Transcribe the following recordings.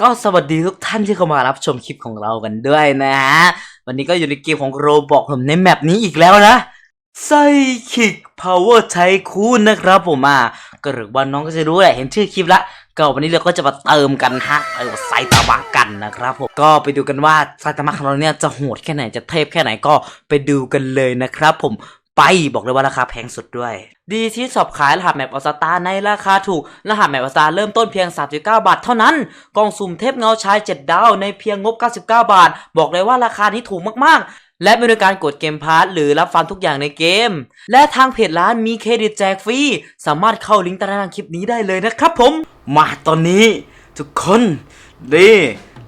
ก็สวัสดีทุกท่านที่เข้ามารับชมคลิปของเรากันด้วยนะฮะ วันนี้ก็อยู่ในเกมของโรบอกผมในแมปนี้อีกแล้วนะไซคิกพาวเวอร์ไทคูนนะครับผมอะก็หรือว่าน้องก็จะรู้แหละเห็นชื่อคลิปละก็วันนี้เราก็จะมาเติมกันฮะไอ้ไซตามะกันนะครับผมก็ไปดูกันว่าไซตามะของเราเนี่ยจะโหดแค่ไหนจะเทพแค่ไหนก็ไปดูกันเลยนะครับผม ไปบอกเลยว่าราคาแพงสุดด้วย ดีที่สอบขายรหัสแมปออสตาในราคาถูก รหัสแมปออสตาเริ่มต้นเพียง 39 บาทเท่านั้น กล่องสุ่มเทพเงาชาย 7 ดาวในเพียงงบ 99 บาท บอกเลยว่าราคานี้ถูกมากๆ และมีบริการกดเกมพาร์ทหรือรับฟังทุกอย่างในเกม และทางเพจร้านมีเครดิตแจกฟรี สามารถเข้าลิงก์ใต้ล่างคลิปนี้ได้เลยนะครับผม มาตอนนี้ ทุกคนนี่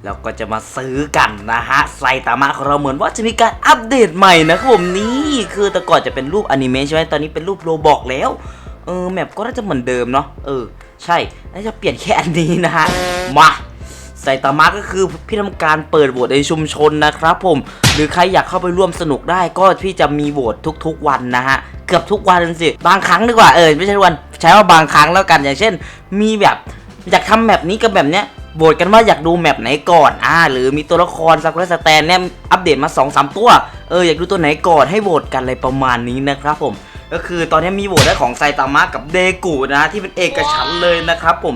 เราก็จะมาซื้อกันนะฮะไซตามะของเราเหมือนว่าจะมีการอัปเดตใหม่นะครับผมนี่คือแต่ก่อนจะเป็นรูปอนิเมะใช่ไหมตอนนี้เป็นรูปโรบอกแล้วเออแมปก็น่าจะเหมือนเดิมเนาะเออ ใช่น่าจะเปลี่ยนแค่อันนี้นะฮะมาไซตามะก็คือพี่ทำการเปิดโหวตในชุมชนนะครับผม หรือใครอยากเข้าไปร่วมสนุกได้ก็พี่จะมีโหวตทุกๆวันนะฮะ เกือบทุกวันสิ บางครั้งดีกว่าเออไม่ใช่วันใช้ว่าบางครั้งแล้วกันอย่างเช่น มีแบบอยากทำแมปนี้กับแบบเนี้ย โหวตกันว่าอยากดูแมปไหนก่อนอ่าหรือมีตัวละครซักและสแตนเนี่ยอัปเดตมา2อสตัวเอออยากดูตัวไหนก่อนให้โหวตกันอะไรประมาณนี้นะครับผมก็คือตอนนี้มีโหวตได้ของไซตามะกับเดกูนะที่เป็นเอกฉันเลยนะครับผม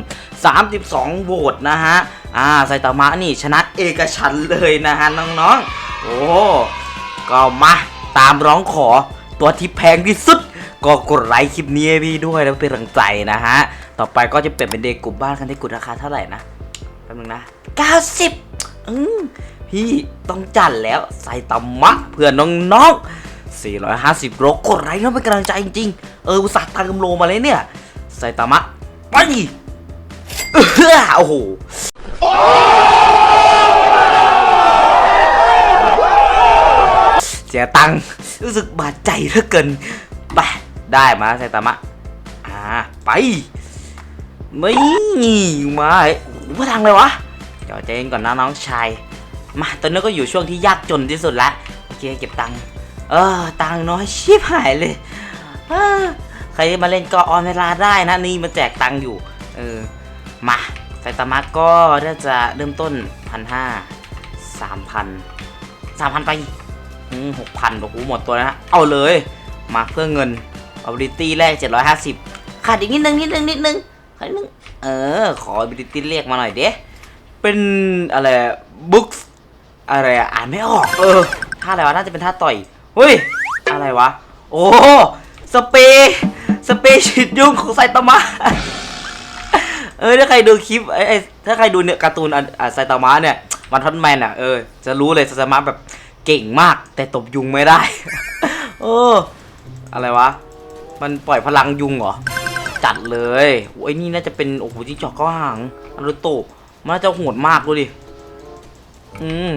32 โหวตนะฮะอ่าไซตามะนี่ชนะเอกฉันเลยนะฮะน้องๆ โอ้ก็มาตามร้องขอตัวที่แพงที่สุด ก็กดไลค์คลิปนี้ให้พี่ด้วยแล้วเป็นกำลังใจนะฮะ ต่อไปก็จะเปลี่ยนเป็นเดกุบ้านคันเดกุราคาเท่าไหร่นะ ป๊บนึงนะ 90อืมพี่ต้องจัดแล้วใส่ตามะเพื่อนน้องๆ 450 โลกดไลค์แล้วเป็นกำลังใจจริงๆ เอออุตส่าห์ตามโลมาเลยเนี่ย ใส่ตามะ ไปเออโอ้โหเสียตังค์รู้สึกบาดใจเหลือเกินไปได้มาไซตามะ อ่า ไป ไม่มา ว่าทางเลยวะเดี๋ยวใจเย็นก่อนนะน้องชาย มาตอนนี้ก็อยู่ช่วงที่ยากจนที่สุดละโอเคเก็บตังค์เออตังค์น้อยชิบหายเลยเออใครมาเล่นก็ออนเวลาได้นะนี่มาแจกตังค์อยู่ เออมาไซตามะก็น่าจะเริ่มต้นพันห้าสามพันสามพันไปหกพันโอ้โหหมดตัวแล้วนะเอาเลย มาเพื่อเงิน ability แรก 750ขาดอีกนิดนึงนิดนึงนิดนึงขาดนิดนึง เออ ขอ ability เลขมาหน่อยเด้เป็นอะไร books อะไรอ่านไม่ออกเออท่าอะไรวะน่าจะเป็นท่าต่อยเฮ้ยอะไรวะ โอ้สเปย์สเปย์ฉีดยุงของไซตามะเออถ้าใครดูคลิปไอ้ไอ้ถ้าใครดูเนี่ยการ์ตูนอะไซตามะเนี่ยวันทอนแมนอะเออจะรู้เลยไซตามะแบบเก่งมาก แต่ตบยุงไม่ได้ เออ อะไรวะ มันปล่อยพลังยุงเหรอ จัดเลยโอ้ยนี่น่าจะเป็นโอ้โหจิ้งจอกก็หางอารุโตะมันน่าจะโหดมากดูดิ อืม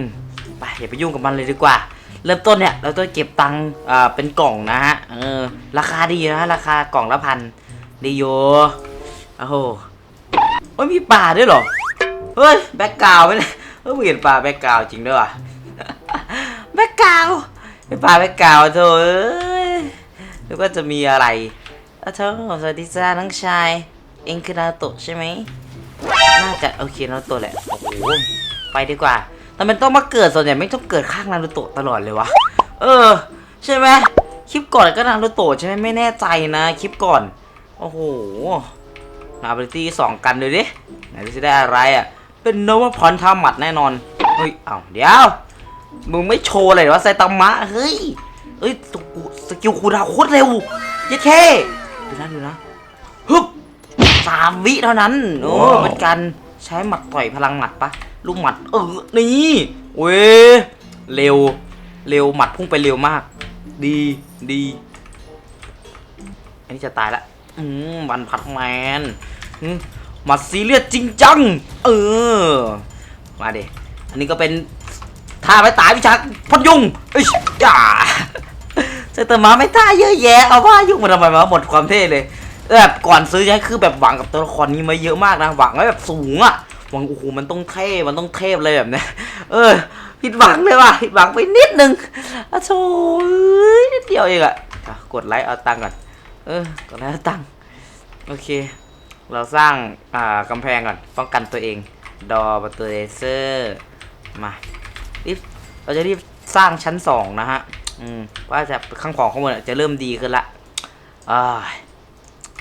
ไปอย่าไปยุ่งกับมันเลยดีกว่า เริ่มต้นเนี่ย เราต้องเก็บตังค์อ่าเป็นกล่องนะฮะเออราคาดีนะราคากล่องละพันดีโยโอ้โหเฮ้ยมีป่าด้วยเหรอเฮ้ยแบ็กกราวไหมเนี่ยเฮ้ยเห็นป่าแบ็กกราวจริงด้วยว่ะแบ็กกราวด์เป็นป่าแบ็กกราวด์โถเอ้ยนึกว่าจะมีอะไร อะเธอสวัสดีจ้าน้องชาย เองคือนาโตะใช่ไหมน่าจะโอเคนาโตะแหละ โอ้โห ไปดีกว่า แต่มันต้องมาเกิดส่วนใหญ่ไม่ต้องเกิดข้างนารูโตะตลอดเลยวะ เออ ใช่ไหมคลิปก่อนก็นารูโตะใช่ไหมไม่แน่ใจนะ คลิปก่อน โอ้โหนาบริตี้สองกันเลยดิ ไหนจะได้อะไรอะ เป็นโนวาพรทามัดแน่นอน เฮ้ย เอ้าเดี๋ยว มึงไม่โชว์เลยเหรอวะไซตามะ เฮ้ยเอ้ยสกิลคูดาวโคตรเร็วเย้แค่ ดูนะดูนะฮึบสามวิเท่านั้น โอ้เป็นการใช้หมัดต่อยพลังหมัดปะลูกหมัด เออ นี่เว้ยเร็ว เร็วหมัดพุ่งไปเร็วมาก ดีดี อันนี้จะตายละ อืมวันพัดแมนอืมหมัดซีเรียสจริงจัง เออ มาเดอันนี้ก็เป็นท่าไม่ตายวิชาพดยุงเอ้ยอย่าเซตมาไม่ท่าเยอะแยะเอาว่ายุ่งมาทำไมวะหมดความเท่เลยแบบก่อนซื้อใช้คือแบบหวังกับตัวละครนี้มาเยอะมากนะหวังไว้แบบสูงอะหวังโอ้โหมันต้องเท่มันต้องเทพเลยแบบเนี้ยเออผิดหวังเลยว่ะผิดหวังไปนิดนึงอะโธ่เอ้ยนิดเดียวเองอะกดไลค์เอาตังก่อนเออกดไลค์เอาตังโอเค เราสร้างอ่ากำแพงก่อนป้องกันตัวเอง ดอประตูเลเซอร์มารีบเราจะรีบสร้างชั้นสองนะฮะ อืมว่าจะข้างของข้างบนจะเริ่มดีขึ้นละ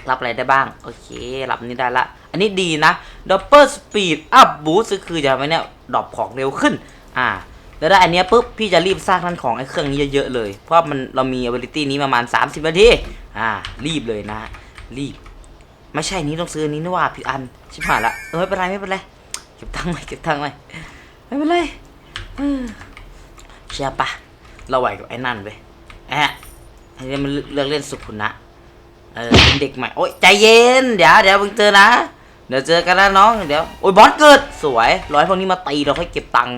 รับอะไรได้บ้าง โอเค รับนี้ได้ละ อันนี้ดีนะ Double Speed Up Boost ก็คือจะทำให้เนี่ยดรอปของเร็วขึ้น อ่า แล้วได้อันนี้ปุ๊บ พี่จะรีบสร้างท่านของไอ้เครื่องนี้เยอะๆเลย เพราะมันเรามี ability นี้ประมาณ 30นาที อ่า รีบเลยนะ รีบ ไม่ใช่นี้ต้องซื้อนี้นี่ว่าผิดอัน ชิบหายละ เออไม่เป็นไรไม่เป็นไร เก็บตังค์ไว้เก็บตังค์ไว้ไม่เป็นไรเออเชื่อปะ เราไหวกับไอ้นั่นเว้ยแอะไอ้นี่มันเลือกเล่นสุขุนะเออเป็นเด็กใหม่โอ๊ยใจเย็นเดี๋ยวเดี๋ยวเพิ่งเจอนะเดี๋ยวเจอกันนะน้องเดี๋ยวโอ๊ยบอสเกิดสวยร้อยพวกนี้มาตีเราค่อยเก็บตังค์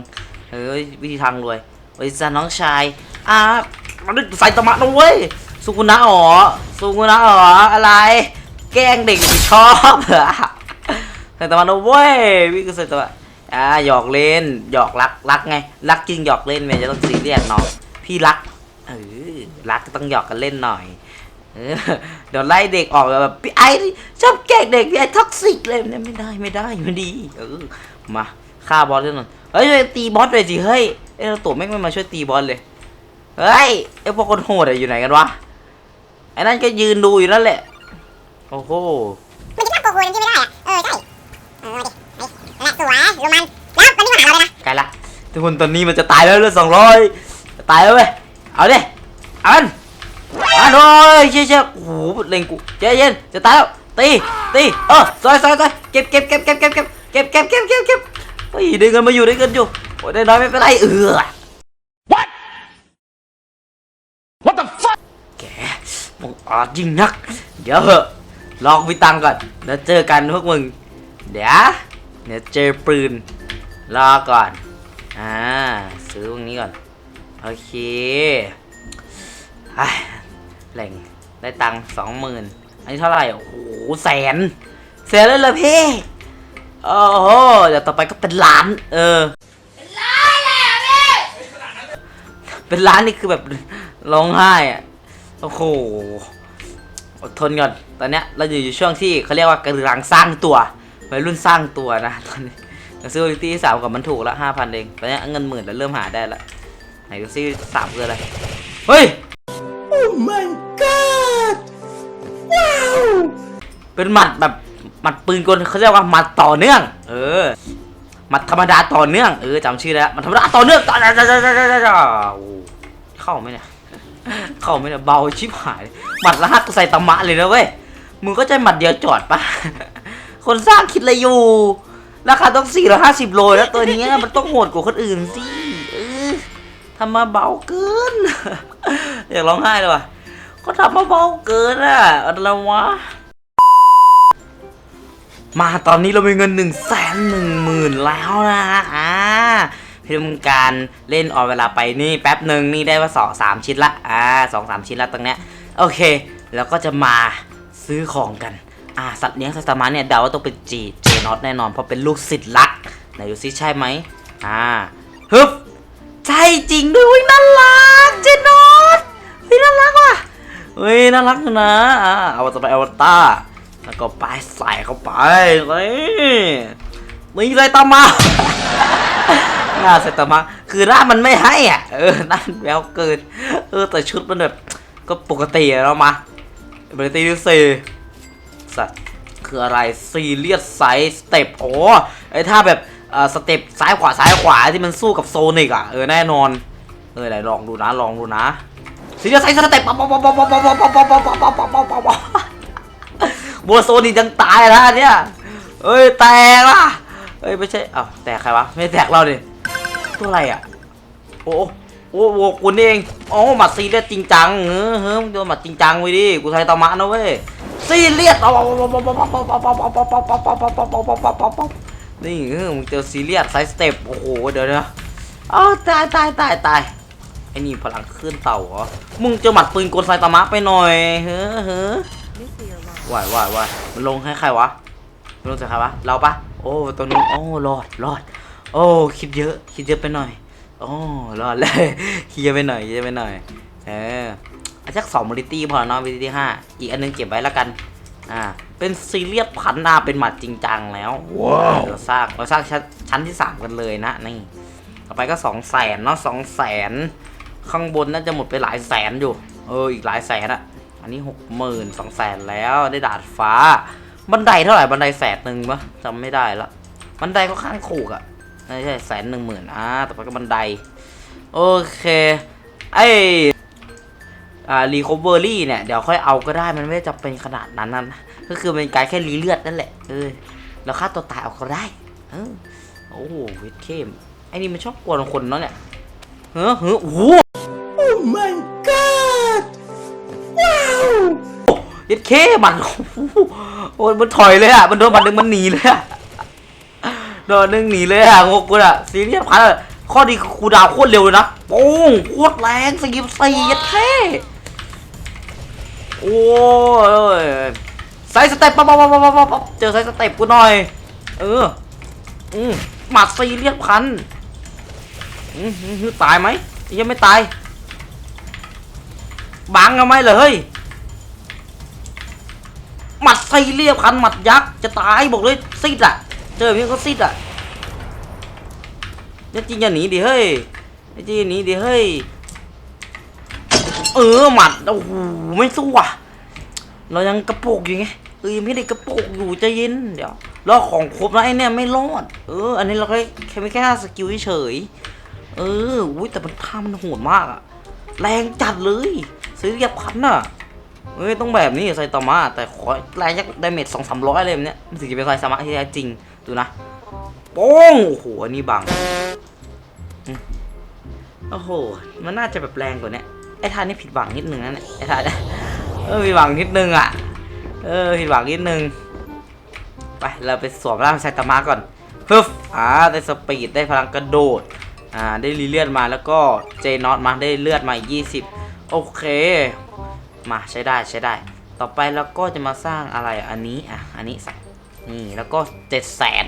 เฮ้ยวิธีทางรวยโอ้ยจ้าน้องชายอ่ามันใส่ตะมะนะเว้ยสุกุนะอ๋อสุกุนะอ๋ออะไร แกล้งเด็กชอบเหรอใส่ตะมะนะเว้ยวิ่งก็ใส่ตะมะอ่าหยอกเล่นหยอกรักรักไงรักจริงหยอกเล่นไม่จะต้องซีเรียสน้อง พี่รักเออรักก็ต้องหยอกกันเล่นหน่อยเออเดี๋ยวไล่เด็กออกแบบพี่ไอ้นี่ชอบแกล้งเด็กพี่ไอ้ท็อกซิกเลยเนี่ยไม่ได้ไม่ได้ไม่ดีเออมาฆ่าบอสด้วยหน่อยเฮ้ยช่วยตีบอสเลยสิเฮ้ยไอ้เราตัวแม่งไม่มาช่วยตีบอสเลยเฮ้ยไอ้พวกคนโหดอะอยู่ไหนกันวะไอ้นั่นก็ยืนดูอยู่นั่นแหละโอ้โหมันจะน่ากลัวๆยังที่ไม่ได้อะเออใช่เออมาดิไปนั่นแหละสวยลงมันแล้วมันนี่มาหาเราเลยนะไกลละทุกคนตอนนี้มันจะตายแล้วเหลือสองร้อย ตายแล้วเว้ย เอาดิเอามันเอาโอ้ยเชี่ยเชี่ยโอ้โหเล็งกูใจเย็นจะตายแล้ว ตี ตี เออซอยซอยซอยเก็บเก็บเก็บเก็บเก็บเก็บเก็บเก็บเก็บเก็บเก็บเฮ้ยได้เงินมาอยู่ได้เงินอยู่ โอ้ยได้น้อยไม่เป็นไรเออ What the fuck? แกมึงอาจยิ่งนัก เดี๋ยวเหอะลองไปตังค์ก่อน แล้วเจอกันพวกมึง เดี๋ยวเดี๋ยวเจอปืน รอก่อน อ่า ซื้อตรงนี้ก่อน โอเคไอ้แหล่งได้ตังค์สองหมื่นอันนี้เท่าไหร่ โอ้โห แสน แสนเลยเหรอพี่ โอ้โห เดี๋ยวต่อไปก็เป็นล้าน เออ เป็นล้านนี่คือแบบร้องไห้อะโอ้โห อดทนก่อน ตอนเนี้ยเราอยู่อยู่ช่วงที่เขาเรียกว่ากำลังสร้างตัววัยรุ่นสร้างตัวนะ ตอนนี้เซื้อลิตี้สามกับมันถูกละห้าพันเอง ตอนนี้เงินหมื่นแล้วเริ่มหาได้ละ ไหนดูซิสามคืออะไร เฮ้ย Oh my god! Wow! เป็นหมัดแบบหมัดปืนกลเขาเรียกว่าหมัดต่อเนื่อง เออหมัดธรรมดาต่อเนื่องเออจำชื่อแล้วหมัดธรรมดาต่อเนื่องต่อโอ้เข้าไหมเนี่ยเข้าไหมเนี่ยเบาชิบหายหมัดละหักใส่ตะมะเลยนะเว้ยมึงก็ใจหมัดเดียวจอดปะคนสร้างคิดอะไรอยู่ราคาต้องสี่ร้อยห้าสิบโลแล้วตัวเนี้ยมันต้องโหดกว่าคนอื่นสิเออ ทำมาเบาเกิน อยากร้องไห้เลยว่ะก็ทำมาเบาเกินอะอะไรวะ มาตอนนี้เรามีเงิน1นึ่งแสนหนึ่งหมื่นแล้วนะฮะอ่าพี่ทำการเล่นออกเวลาไปนี่แป๊บหนึ่งนี่ได้ว่าสองสามชิ้นละอ่าสองสามชิ้นละตรงเนี้ยโอเค แล้วก็จะมาซื้อของกัน อ่าสัตว์เลี้ยงสัตว์มาเนี่ยเดาว่าต้องเป็นจีเจนอตแน่นอนเพราะเป็นลูกศิษย์รักไหนดูซิใช่ไหมอ่าฮึบ ใช่จริงด้วยอุ๊ยน่ารักเจนอตเฮ้ยน่ารักว่ะเฮ้ยน่ารักนะอ่าเอาจะไปอวตารแล้วก็ไปใส่เข้าไปนี่นี่ไซตามะหน้าไซตามะคือหน้ามันไม่ให้อะ เออหน้ามันแววเกิน เออแต่ชุดมันแบบก็ปกติอะเรามาเบรตีดิเซสัตว์คืออะไรซีเรียสไซส์สเต็ปโอ้ไอ้ท่าแบบ สเต็ปซ้ายขวาซ้ายขวาที่มันสู้กับโซนิกอะเออแน่นอนเออไหนลองดูนะลองดูนะซีเรียสไซส์สเต็ปป๊อปป๊อปป๊อปป๊อปป๊อปป๊อปป๊อปป๊อปป๊อปป๊อปป๊อปป๊อปป๊อปป๊อปบัวโซนี่ยังตายแล้วเนี่ยเอ้ยแตกละเอ้ยไม่ใช่อ้าวแตกใครวะไม่แตกเราดิตัวอะไรอะโอ้โอ้โหคุณเองอ๋อหมัดซีเรียสจริงจังเออเฮ้ยมึงโดนหมัดจริงจังไว้ดิกูใช้ตามะนะเว้ยซีเรียส นี่เออมึงเจอซีเรียสไซส์สเต็ปโอ้โหเดี๋ยวนะอ้าวตายตายตายตายไอ้นี่พลังขึ้นเต่าเหรอ มึงจอหมัดปืนกลไซตามะไปหน่อย เฮ้อเฮ้อวายวายวายมันลงให้ใครวะมันลงจากใครวะ เราปะโอ้ตัวนู้โอ้รอดรอด โอ้คิดเยอะ คิดเยอะไปหน่อย โอ้รอดเลยคิดเยอะไปหน่อยคิดเยอะไปหน่อย เอออาจจะสองมอริตี้พอเนาะวิธีที่ห้าอีกอันนึงเก็บไว้แล้วกัน อ่า เป็นซีเรียสพันหน้าเป็นหมัดจริงจังแล้วว้าวเราสร้างเราสร้างชั้นชั้นที่สามกันเลยนะนี่ต่อไปก็สองแสนเนาะสองแสนข้างบนน่าจะหมดไปหลายแสนอยู่ เอออีกหลายแสนอะอันนี้หกหมื่นสองแสนแล้วได้ดาดฟ้า บันไดเท่าไหร่บันไดแสนหนึ่งปะจำไม่ได้ละบันไดก็ข้างถูกอะไม่ใช่แสนหนึ่งหมื่นอ่าต่อไปก็บันได โอเคไออ่า รีคอเวอรี่เนี่ย เดี๋ยวค่อยเอาก็ได้มันไม่จำเป็นขนาดนั้นนะก็คือเป็นการแค่รีเลือดนั่นแหละเออแล้วฆ่าตัวตายเอาก็ได้เออโอ้โหเวทเข้มไอ้นี่มันชอบกวนคนเนาะเนี่ยเฮ้อเฮ้อโอ้โห Oh my god! Wow! เย็ดเคมันโอ้โหโอ้ยมันถอยเลยอะมันโดนมันหนึ่งมันหนีเลยอะโดนหนึ่งหนีเลยอะงกกูอะซีเรียสพันอะข้อดีคือคูลดาวน์โคตรเร็วเลยนะโป้งโคตรแรงสี่สิบสี่เย็ดเค โอ้ยไซส์สเต็ปปั๊บปั๊บปั๊บปั๊บปั๊บปั๊บเจอไซส์สเต็ปกูหน่อย เออ อืมหมัดซีเรียสพันอืมตายไหมยังไม่ตาย บังเอาไหมเหรอเฮ้ย หมัดไซเรียบคันหมัดยักษ์จะตายบอกเลยซิดอะ เจอพียงก็ซิดอะเนี่ยจริงอย่าหนีดิเฮ้ยเนี่ยจริงอย่าหนีดิเฮ้ย เออหมัดโอ้โหไม่สู้อะ เรายังกระโปกอยู่ไงเออไม่ได้กระโปกอยู่ใจเย็นเดี๋ยวรอของครบแล้วไอ้เนี่ยไม่รอด เออ อันนี้เราแค่แค่ไม่แค่สกิลเฉยเอออุ้ยแต่มันท่ามันโหดมากอะแรงจัดเลยซื้อเรียบคันน่ะเฮ้ยต้องแบบนี้ไซตามะแต่ขอแรงยักดาเมจสองสามร้อยอะไรแบบเนี้ยมันถึงจะเป็นไซตามะที่แท้จริงดูนะโป้งโอ้โหอันนี้บังโอ้โหมันน่าจะแบบแรงกว่านี้ ไอ้ท่านี่ผิดหวังนิดนึงนะเนี่ยไอ้ท่าเนี่ยเออผิดหวังนิดนึงอะ เออผิดหวังนิดนึง ไปเราไปสวมร่างไซตามะก่อนฮึบอ่าได้สปีดได้พลังกระโดด อ่าได้รีเลือดมาแล้วก็เจนอตมาได้เลือดมา 20 โอเค มาใช้ได้ใช้ได้ ต่อไปเราก็จะมาสร้างอะไรอันนี้อะอันนี้สักนี่แล้วก็เจ็ดแสน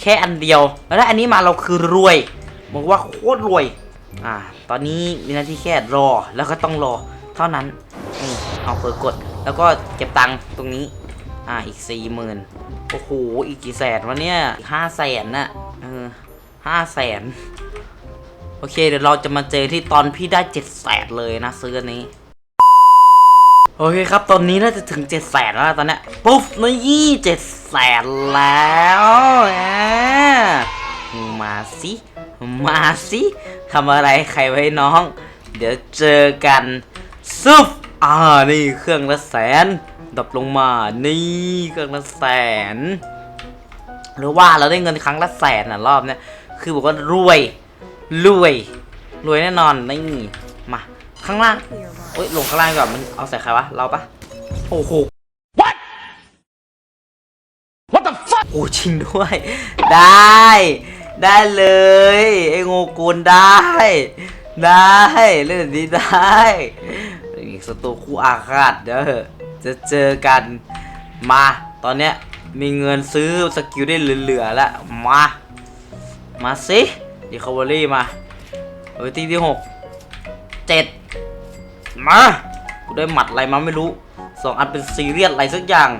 แค่อันเดียว แล้วถ้าอันนี้มาเราคือรวยบอกว่าโคตรรวย อ่า ตอนนี้มีหน้าที่แค่รอแล้วก็ต้องรอ เท่านั้นนี่เอาเปิดกด แล้วก็เก็บตังค์ตรงนี้ อ่าอีกสี่หมื่นโอ้โหอีกกี่แสนวะเนี่ยห้าแสนน่ะเออห้าแสนโอเค เดี๋ยวเราจะมาเจอที่ตอนพี่ได้เจ็ดแสนเลยนะซื้ออันนี้โอเคครับ ตอนนี้น่าจะถึง7จ็ดแสนแล้วตอนนี้ปุ๊บนี่ยี่เจ็ดแสนแล้วอะมาสิ มาสิทำอะไรใครไว้น้อง เดี๋ยวเจอกันซุปอ่านี่เครื่องละแสนดับลงมา นี่เครื่องละแสน หรือว่าเราได้เงินครั้งละแสนน่ะรอบเนี้ยคือบอกว่ารวย รวย รวยแน่นอนนี่มาข้างล่างเฮ้ยลงข้างล่างก่อนมันเอาใส่ใครวะเราปะโอ้โห What the fuck? โอ้จริงด้วย ได้ ได้เลยไอ้งูกูลได้ ได้เล่นแบบนี้ได้อีกสตูคู่อาฆาตเด้อจะเจอกันมาตอนเนี้ยมีเงินซื้อสกิลได้เหลือๆแล้วมา มาสิดีคาร์รี่มาเฮ้ยตีที่หกเจ็ดมากูได้หมัดอะไรมาไม่รู้สองอันเป็นซีเรียสอะไรสักอย่าง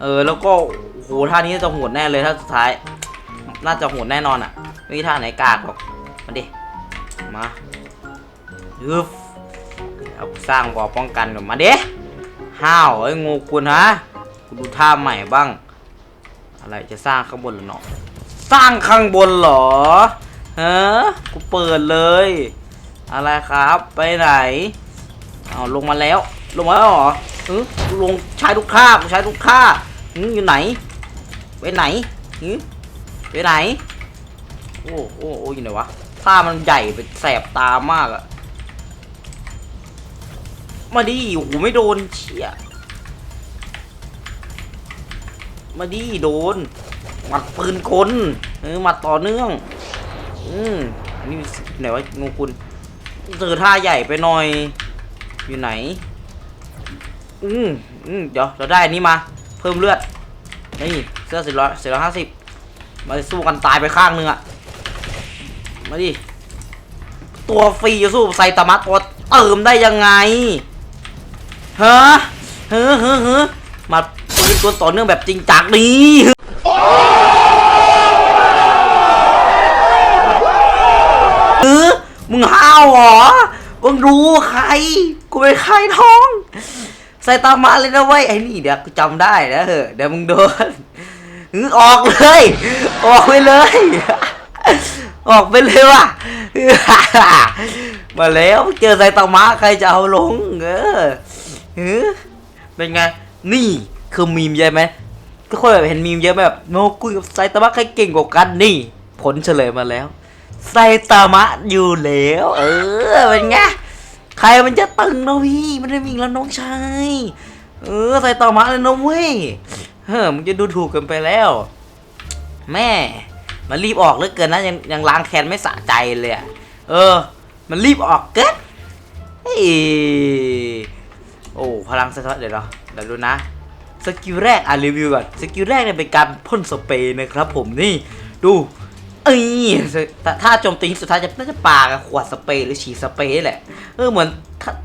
เออแล้วก็โหท่านี้จะโหดแน่เลยถ้าสุดท้าย น่าจะโหดแน่นอนอะ ไม่มีท่าไหนกากหรอก มาดิ มายึบเอาสร้างบอป้องกันก่อนมาเด้ห้าวไอ้งูคุณฮะกูดูท่าใหม่บ้าง อะไรจะสร้างข้างบนหรือเนาะสร้างข้างบนหรอฮะกูเปิดเลย อะไรครับไปไหนเอาลงมาแล้ว ลงมาแล้วเหรอเออลงใช้ทุกค่ากูใช้ทุกค่าอืออยู่ไหนไปไหนอือ ไปไหน โอ้โอ้โอ้อยู่ไหนวะท่ามันใหญ่เป็นแสบตามากอะมาดิโอ้โหไม่โดนเชี่ยมาดิโดนหมัดปืนคนเออหมัดต่อเนื่อง อืมอันนี้ไหนวะงูคุณเจอท่าใหญ่ไปหน่อย อยู่ไหน อืมอืมเดี๋ยวเราได้อันนี้มา เพิ่มเลือด นี่เสื้อสี่ร้อยสี่ร้อยห้าสิบ มาสู้กันตายไปข้างหนึงอะมาดิ ตัวฟรีจะสู้ไซตามะตัวเติมได้ยังไงฮะเฮ้อเฮ้อเฮ้อมาปืนตัวต่อเนื่องแบบจริงจังนี่เออมึงห้าวเหรอ มึงรู้ใคร กูเป็นใครท้อง ใส่ตามาเลยนะเว้ยไอ้นี่เดี๋ยวกูจำได้นะเฮ้เดี๋ยวมึงโดน หึออกเลย ออกไปเลย ออกไปเลยว่ะ มาแล้วเจอไซตามะใครจะเอาลง เออหือเป็นไง นี่คือมีมเยอะไหมทุกคนแบบเห็นมีมเยอะไหมแบบโนกุยกับไซตามะใครเก่งกว่ากันนี่ ผลเฉลยมาแล้ว ไซตามะอยู่แล้ว เออเป็นไงใครมันจะตึงนะพี่ มันไม่มีกแล้วน้องชาย เออไซตามะเลยนะเว้ย เฮ้อมึงจะดูถูกกันไปแล้ว แม่ มันรีบออกเหลือเกินนะยังยังล้างแค้นไม่สะใจเลยอะเออ มันรีบออกเกินเฮ้ยโอ้พลังสะท้อนเดี๋ยวเราเดี๋ยวดูนะสกิลแรกอะรีวิวก่อนสกิลแรกเนี่ยเป็นการพ่นสเปรย์นะครับผมนี่ดูเอ้ยถ้าถ้าโจมตีสุดท้ายจะน่าจะปากับขวดสเปรย์หรือฉีดสเปรย์แหละเออเหมือน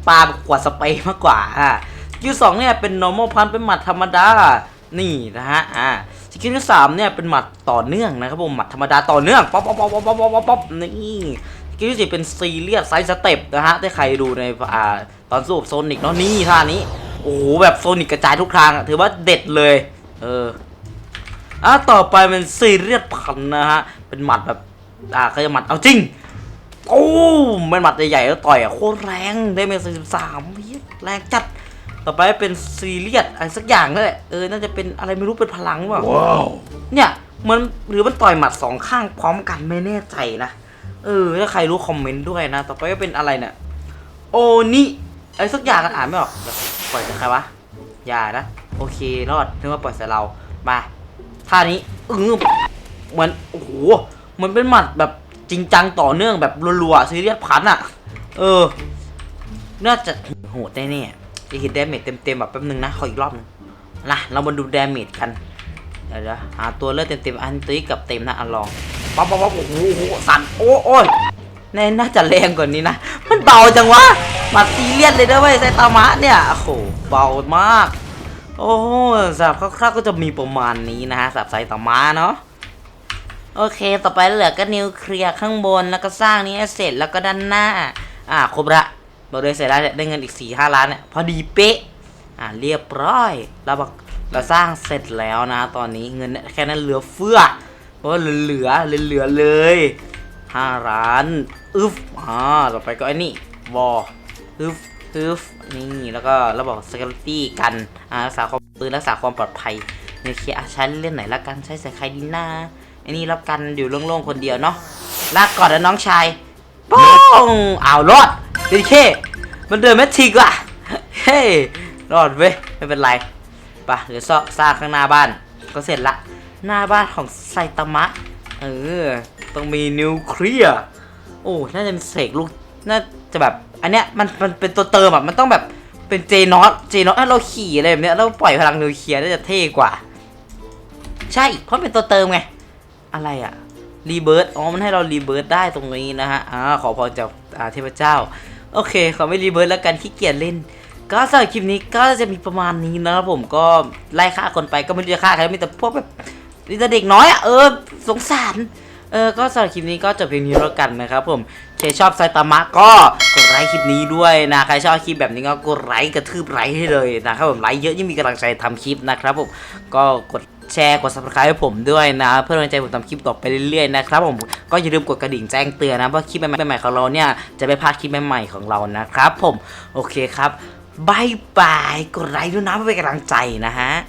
ปากับขวดสเปรย์มากกว่าอะสกิลสองเนี่ยเป็น normal punch เป็นหมัดธรรมดา นี่นะฮะ อ่าสกิลที่สามเนี่ยเป็นหมัดต่อเนื่องนะครับผมหมัดธรรมดาต่อเนื่องป๊อปป๊อปป๊อปป๊อปป๊อปป๊อปป๊อปนี่สกิลที่สี่เป็นซีเรียสไซส์สเต็ปนะฮะถ้าใครดูในอ่าตอนสู้กับโซนิกเนาะนี่ท่านี้โอ้โหแบบโซนิกกระจายทุกทางถือว่าเด็ดเลย เอออะต่อไปเป็นซีเรียสพันนะฮะเป็นหมัดแบบอ่าเขาจะหมัดเอาจริงโอ้เป็นหมัดใหญ่ๆแล้วต่อยอะโคตรแรงได้เมสี่สิบสามแรงจัด ต่อไปเป็นซีเรียสอะไรสักอย่างนั่นแหละเออน่าจะเป็นอะไรไม่รู้เป็นพลังว่ะ Wow. เนี่ยมันหรือมันต่อยหมัดสองข้างพร้อมกันไม่แน่ใจนะเออถ้าใครรู้คอมเมนต์ด้วยนะ ต่อไปก็เป็นอะไรเนี่ยโอ้นี่อะไรสักอย่างกันอ่านไม่ออกเดี๋ยวปล่อยจากใครวะอย่านะโอเครอดนึกว่าปล่อยใส่เรามาท่านี้เออเหมือนโอ้โหเหมันเป็นหมัดแบบจริงจังต่อเนื่องแบบรัวๆซีเรียสพันอะ เออ น่าจะโหดแน่ๆ จะเห็นดาเมจเต็มๆแบบแป๊บนึงนะขออีกรอบนึงนะเรามาดูดาเมจกันเดี๋ยวเดี๋ยวหาตัวเลือดเต็มๆอันตุ้ยกับเต็มนะอันลองป๊อปป๊อปป๊อปโอ้โหสั่นโอ้โอ้ยแน่น่าจะแรงกว่านี้นะ มันเบาจังวะมาซีเรียสเลยนะเว้ยไซตามะเนี่ยโอ้โหเบามาก โอ้โหสับคร่าวๆก็จะมีประมาณนี้นะฮะสับไซตามะเนาะโอเค ต่อไปเหลือก็นิวเคลียร์ข้างบนแล้วก็สร้างนี้เสร็จแล้วก็ด้านหน้า อ่าครบละ บอกเลยเสร็จแล้วเนี่ยได้เงินอีกสี่ห้าล้านเนี่ยพอดีเป๊ะอ่าเรียบร้อยเราบอกเราสร้างเสร็จแล้วนะ ตอนนี้เงินแค่นั้นเหลือเฟือเพราะว่าเหลือเหลือเหลือเลยห้าล้านอึฟอ่าต่อไปก็ไอ้นี่วออึฟอึฟนี่แล้วก็เราบอก security กันอ่ารักษาความปืนรักษาความปลอดภัยเนี่ยเคอะใช้เล่นไหนละกันใช้ใส่ใครดีนะไอ้นี่รับกันอยู่โล่งๆคนเดียวเนาะลากก่อนนะน้องชายป้องอ้าวรอด ดีเคมันเดินแมทริกว่ะเฮ้รอดเว้ยไม่เป็นไรปะเดี๋ยวซอกซากข้างหน้าบ้าน ก็เสร็จละ หน้าบ้านของไซตามะเออต้องมีนิวเคลียร์โอ้น่าจะเป็นเสกลูกน่าจะแบบ อันเนี้ยมันมันเป็นตัวเติมอะมันต้องแบบเป็นเจนอตเจนอตเราขี่อะไรแบบเนี้ยแล้วปล่อยพลังนิวเคลียร์น่าจะเท่กว่า ใช่ เพราะเป็นตัวเติมไง อะไรอะรีเบิร์ตอ๋อมันให้เรารีเบิร์ตได้ตรงนี้นะฮะอ่าขอพรจากอ่าเทพเจ้า โอเคขอไม่รีเบิร์ตแล้วกันขี้เกียจเล่น ก็สำหรับคลิปนี้ก็จะมีประมาณนี้นะครับผมก็ไล่ฆ่าคนไปก็ไม่รู้จะฆ่าใครมีแต่พวกแบบมีแต่เด็กน้อยอะเออสงสารเออก็สำหรับคลิปนี้ก็จบเพียงนี้แล้วกันนะครับผมใครชอบไซตามะก็กดไลค์คลิปนี้ด้วยนะใครชอบคลิปแบบนี้ก็กดไลค์กระทืบไลค์ให้เลยนะครับผมไลค์เยอะยิ่งมีกำลังใจทำคลิปนะครับผมก็กด แชร์กด subscribe ให้ผมด้วยนะ เพื่อเป็นกำลังใจผมทำคลิปต่อไปเรื่อยๆนะครับผมก็อย่าลืมกดกระดิ่งแจ้งเตือนนะว่าคลิปใหม่ๆของเราเนี่ยจะไม่พลาดคลิปใหม่ๆของเรานะครับ ผมโอเคครับบายบายกดไลค์ด้วยนะเพื่อเป็นกำลังใจนะฮะ